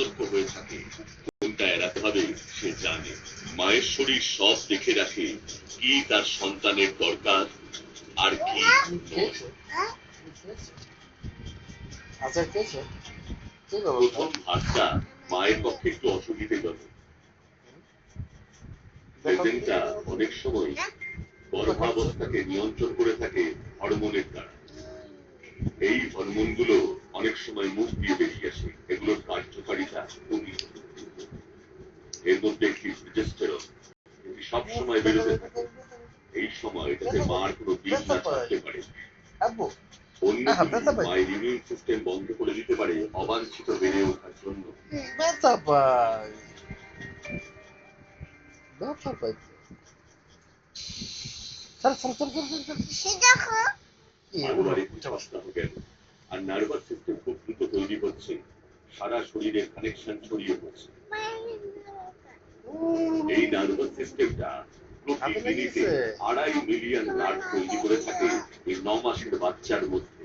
সতর্ক হয়ে থাকে কোনটা এড়াতে হবে সে জানে। মায়ের শরীর সব দেখে রাখে কি তার সন্তানের দরকার আর কি ব্যবস্থা প্রথম মায়ের পক্ষে একটু অসুবিধেজনক প্রেজেন্টটা অনেক সময় গর্ভাবস্থাকে নিয়ন্ত্রণ করে থাকে হরমোনের দ্বারা। এই হরমোনগুলো অনেক সময় মুখ দিয়ে বেরিয়ে আসে। এর মধ্যে একটি বেরোতে থাকে এই সময় এটাতে মার দিক না থাকতে পারে আর নার্ভাস সিস্টেম খুব দ্রুত তৈরি হচ্ছে সারা শরীরে কানেকশন ছড়িয়ে পড়ছে। এই নার্ভাস সিস্টেমটা প্রতি মিনিটে আড়াই মিলিয়ন নার্ভ তৈরি করে থাকে এই ন মাসের বাচ্চার মধ্যে।